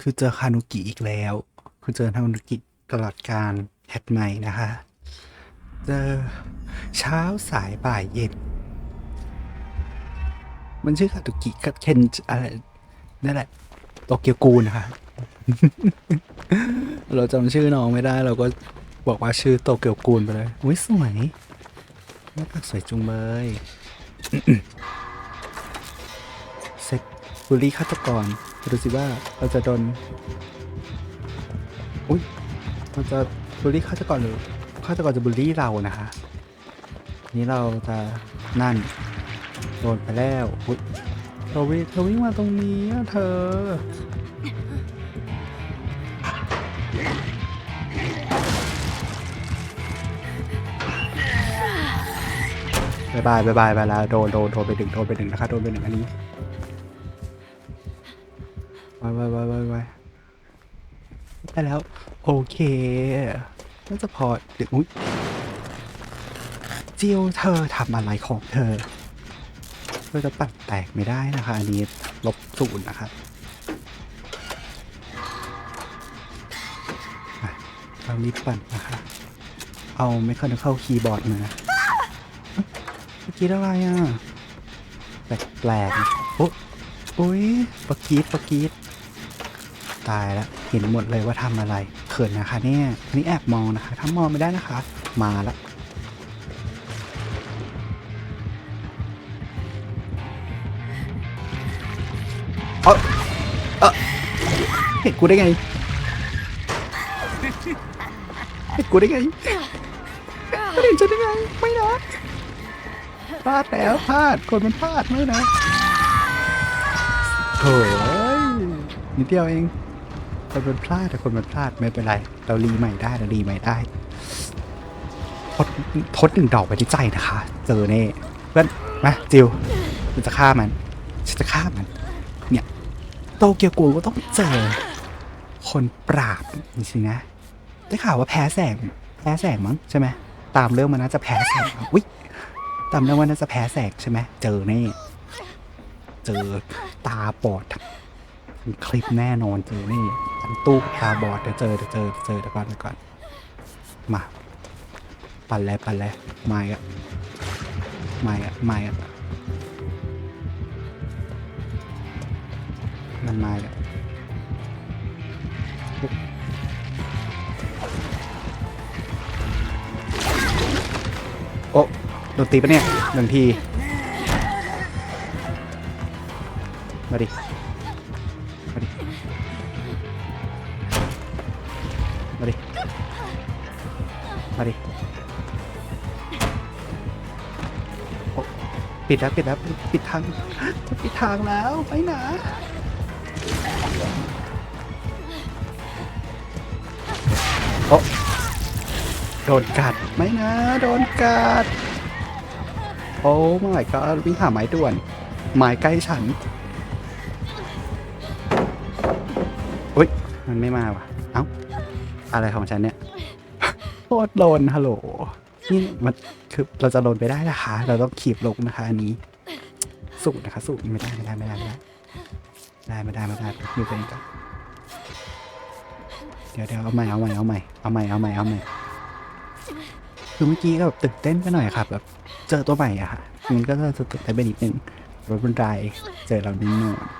คือเจอคานุกิอีกแล้ว คือเจอคานุกิตลอดการแฮทใหม่นะคะ เจอเช้าสายบ่ายเย็น มันชื่อคานุกิกับเคนอะไรนั่นแหละโตเกียวกูนะคะ เราจำชื่อน้องไม่ได้ เราก็บอกว่าชื่อโตเกียวกูนไปเลยอุ้ยสวยหน้าตาสวยจุงเบยเซ็กบุรีฆาตกร ดูสิว่าเราจะโดน อุ้ยเราจะบุรีฆาตกรหรือฆาตกรจะบุรีเรานะคะ นี่เราจะนั่น โดนไปแล้วอุ้ยเธอวิ่งเธอวิ่งมาตรงนี้เธอ บายบายบายบายแล้วโดนโดนโดนไปดึงโดนไปดึงนะคะโดนไปหนึ่งอันนี้ ไปไปไปไปไปไปแล้ว โอเคน่าจะพอเดึงอุ้ยจิวเธอทำอะไรของเธอเธอจะปัดแตกไม่ได้นะคะ อันนี้ลบศูนย์นะคะอะเรารีบปั่นนะคะ เอาไม่เข้าเข้าคีย์บอร์ดมาเมื่อกี้อะไรอะ แปลกๆโอ้โอ้ยปะกีดปะกีด ตายแล้วเห็นหมดเลยว่าทำอะไร เขินนะคะเนี่ยนี่แอบมองนะคะถ้ามองไม่ได้นะคะ มาละเออเออเห็นกูได้ไงเห็นกูได้ไงเห็นฉันได้ไง ไม่นะพลาดแล้วพลาดคนมันพลาดไม่นะโถ่เอ้ยนิดเดียวเอง คนมันพลาดแต่คนมันพลาดไม่เป็นไร เรารีใหม่ได้เรารีใหม่ได้ทดทดหนึ่งดอกไปที่ใจนะคะ เจอเน่เพื่อนมาจิวฉันจะฆ่ามันฉันจะฆ่ามัน เนี่ย โตเกียวกูก็ต้องเจอ คนปราบนี่สินะได้ข่าวว่าแพ้แสง แพ้แสงมั้งใช่ไหมตามเรื่องมันน่าจะแพ้แสงอุ้ยจำได้ว่าน่าจะแพ้แสงใช่ไหมเจอแน่เจอตาบอด ทั้งคลิปแน่นอนเจอนี่ทั้งตู้ตาบอดเดี๋ยวเจอเดี๋ยวเจอเจอเดี๋ยวก่อนเดี๋ยวก่อนมา ปั่นแล้วปั่นแล้วไมาอีกอะมาอีกอะมาอีกอะมันไมาอีกอะโอ้โดนตีปะเนี่ยหนึ่งที มาดิ มาดิ มาดิ มาดิปิดแล้วปิดแล้วปิดปิดทางจะปิดทางแล้วไปไหนโอ้โดนกัดไหมนะโดนกัดโอ้ไม่ก็วิ่งหาไม้ด่วนไม้ใกล้ฉัน มันไม่มาว่ะ เอ้า อะไรของฉันเนี่ยโคตรโลนฮัลโหล นี่มันคือเราจะโลนไปได้นะคะ เราต้องขีบลงนะคะอันนี้ สูตรนะคะสูตรไม่ได้ไม่ได้ไม่ได้ไม่ได้ได้ไม่ได้ไม่ได้อยู่ตัวเองก่อนเดี๋ยวเดี๋ยวเอาใหม่เอาใหม่เอาใหม่เอาใหม่เอาใหม่เอาใหม่คือเมื่อกี้ก็แบบตื่นเต้นไปหน่อยครับแบบเจอตัวใหม่อะค่ะมันก็จะตื่นเต้นไปนิดนึงรถบรรดเจอเราแน่นอน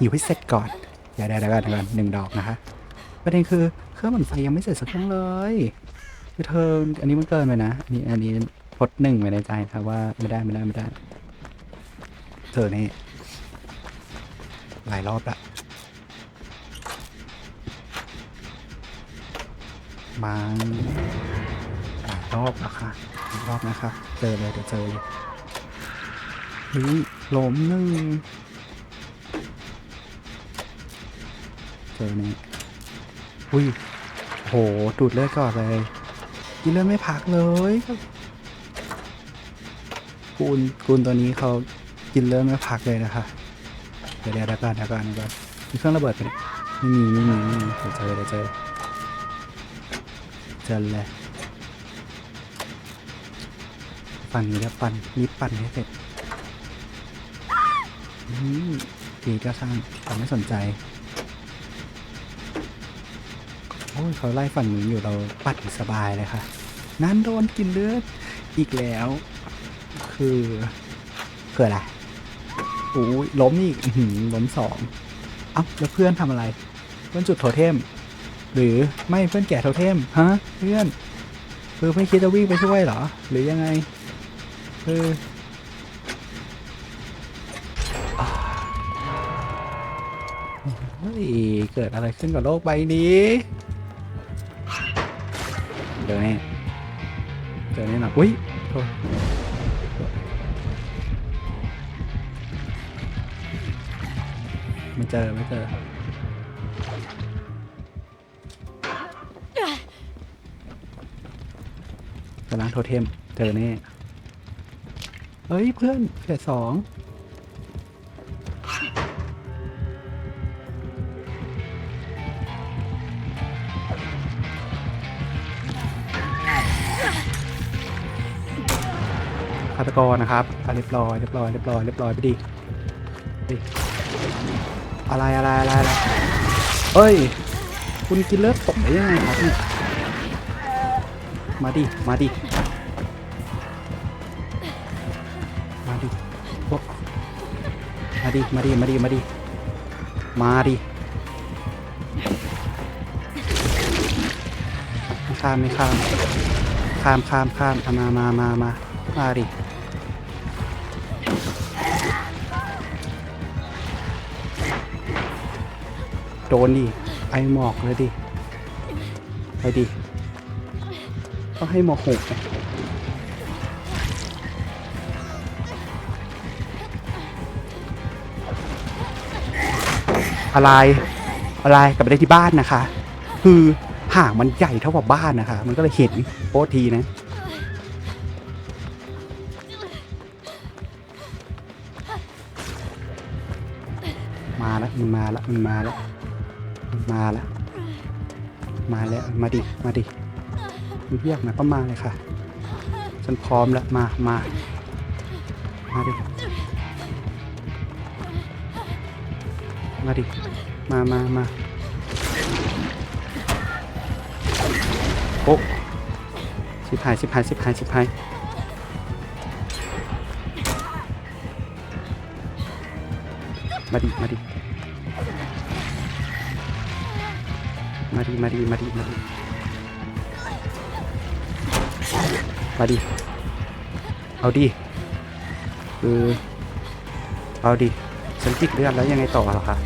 อยู่ให้เสร็จก่อนเดี๋ยวเดี๋ยวเดี๋ยวก่อนเดี๋ยวก่อนหนึ่งดอกนะคะประเด็นคือเครื่องหมันไฟยังไม่เสร็จสักเครื่องเลยคือเธออันนี้มันเกินไปนะนนี้อันนี้พดหนึ่งไว้ในใจครับว่าไม่ได้ไม่ได้ไม่ได้ เธอนี่หลายรอบละมาหลายรอบแล้วค่ะรอบนะคะ เจอเลยเดี๋ยวเจอเลยเฮ้ยล้มหนึ่ง เจอนี่อุ้ยโหดูดเลือดก่อนเลยกินเลือดไม่พักเลยกูนกูนตัวนี้เขากินเลือดไม่พักเลยนะคะเดี๋ยวเดี๋ยวเดี๋ยวก่อนเดี๋ยวก่อนเดี๋ยวก่อนมีเครื่องระเบิดไปะเนี่ยไม่มีไม่มีไม่มีเดี๋ยวเจอเดี๋ยวเจอเจอเลยปั่นนี้แล้วปั่นรีบปั่นให้เสร็จอืมกรีก็ช่างเขาไม่สนใจ โอ้ยเขาไล่ฝั่งนู้นอยู่เราปัดสบายเลยค่ะ นั่นโดนกินเลือดอีกแล้ว คือคืออะไรโอ้ยล้มอีกหือล้มสองเอ้าแล้วเพื่อนทำอะไร เพื่อนจุดโทเทม หรือไม่เพื่อนแกะโทเทมฮะเพื่อนคือไม่คิดจะวิ่งไปช่วยเหรอ หรือยังไงคือเฮ้ยเกิดอะไรขึ้นกับโลกใบนี้ เดี๋ยวนี้เจอแน่นอนอุ้ยโทษไม่เจอไม่เจอกำลังโทเทมเจอแน่เฮ้ยเพื่อนเฟสสอง ฆาตกรนะครับอะเรียบร้อยเรียบร้อยเรียบร้อยเรียบร้อยไปดิอะไรอะไรอะไรอะไรเฮ้ย คุณกินเลือดผมได้ยังไงครับเนี่ยมาดิ มาดิ มาดิโอ๊ะมาดิ มาดิ มาดิ มาดิ มาดิข้ามไม่ข้าม ข้ามข้ามข้ามมามามามามาดิ โดนดิ ไอหมอกเลยดิ ไปดิก็ให้หมอกหกอะไร อะไรกลับไปได้ที่บ้านนะคะ คือห่างมันใหญ่เท่ากับบ้านนะคะ มันก็เลยเห็นโป๊ทีนะมาแล้วมันมาแล้วมันมาแล้ว มาแล้ว มาแล้ว มาดิ มาดิมันเรียกนะก็มาเลยค่ะ ฉันพร้อมแล้ว มา มา มาดิ มาดิ มามามาโอ้สิบหายสิบหายสิบหายสิบหายมาดิ มาดิ มาดิมาดิมาดิมาดิมาดิเอาดิคือเอาดิฉันติดเลือดแล้วยังไงต่อเหรอคะ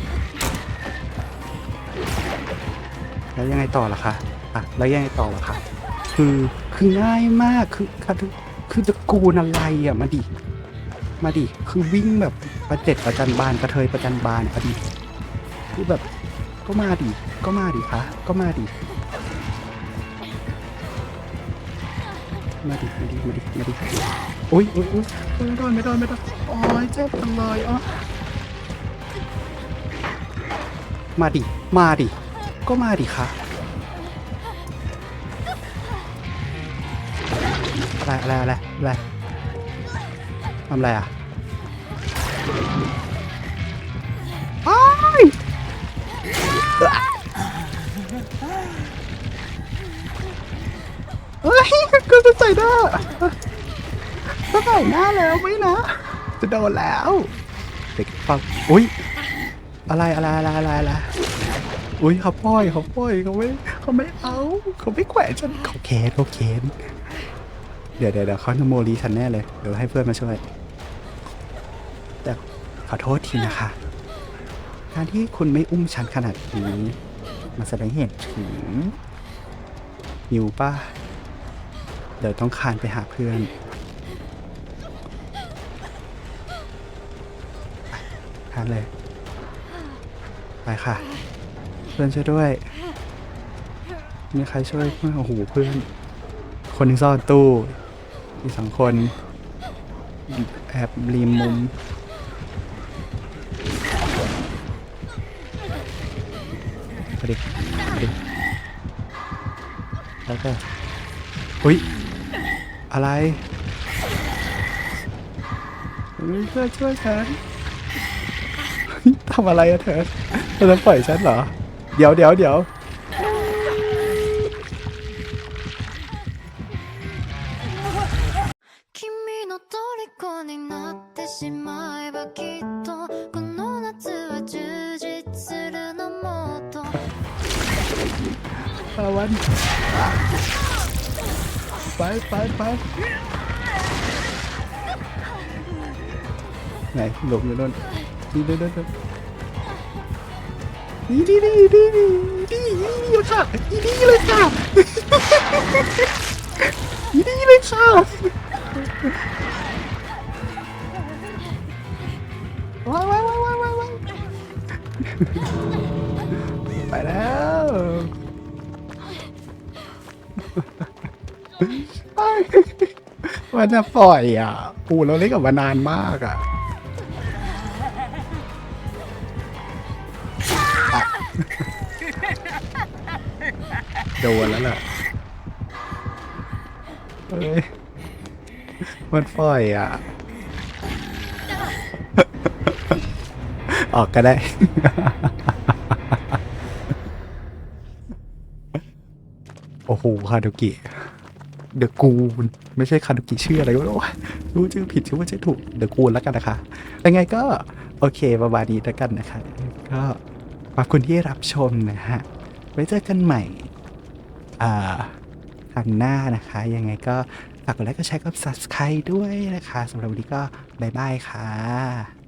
แล้วยังไงต่อล่ะคะอะแล้วยังไงต่อล่ะคะคือคือง่ายมากคือคือคือจะกูนอะไรอะมาดิมาดิคือวิ่งแบบประเจ็ดประจันบานกระเทยประจันบานอะดิคือแบบ ก็มาดิ ก็มาดิคะก็มาดิ มาดิ มาดิ มาดิ มาดิอุ้ยอุ้ยอุ้ยไม่โดนไม่โดนไม่โดนโอ้ยเจ็บจังเลยอ๋อมาดิ มาดิ ก็มาดิคะอะไรอะไรอะไรอะไรทำอะไรอะ เฮ้ยกูจะใส่หน้าจะใส่หน้าแล้วไหมนะ จะโดนแล้วเด็กฟังอุ้ยอะไรอะไรอะไรอะไรอะไรอุ้ยเขาปล่อยเขาปล่อยเขาไม่เขาไม่เอาเขาไม่แขวนฉันเขาแค้นเขาแค้นเดี๋ยวเดี๋ยวเดี๋ยวเขาจะโมลีฉันแน่เลยเดี๋ยวให้เพื่อนมาช่วย แต่ขอโทษทีนะคะ การที่คุณไม่อุ้มฉันขนาดนี้มันแสดงเห็นถึงหิวป้าเดี๋ยวต้องคานไปหาเพื่อน คานเลย ไปค่ะ เพื่อนช่วยด้วย มีใครช่วยไหมโอ้โหเพื่อน คนหนึงซ่อนตู้ อีกสองคน แอบริมมุม มาดิมาดิแล้วก็อุ้ย อะไรช่วยเพื่อช่วยฉันทำอะไรอะเธอเธอจะปล่อยฉันเหรอ เดี๋ยวเดี๋ยวเดี๋ยว ไปไปไปไหนหลบอยู่โน่นนี่เดินเดินเดินนี่นี่นี่นี่นี่นี่นี่เลยค่ะนี่นี่เลยค่ะนี่นี่เลยค่ะว้าวว้าวว้าวว้าวว้าวไปแล้ว มันจะปล่อยอะปูเราเล่นกับมานานมากอะอะโดนแล้วล่ะเฮ้ยมันปล่อยอะ ออกก็ได้ โอ้โหคาโดกิ เดอะกูนไม่ใช่คาโดกิชื่ออะไรวะรู้ชื่อผิดชื่อว่าชื่อถูกเดอะกูนแล้วกันนะคะยังไงก็โอเคประมาณนี้แล้วกันนะคะ ก็ขอบคุณที่รับชมนะฮะ ไว้เจอกันใหม่ทางหน้านะคะ ยังไงก็ฝากกดไลค์กดแชร์กด subscribe ด้วยนะคะสำหรับวันนี้ก็บายบายค่ะ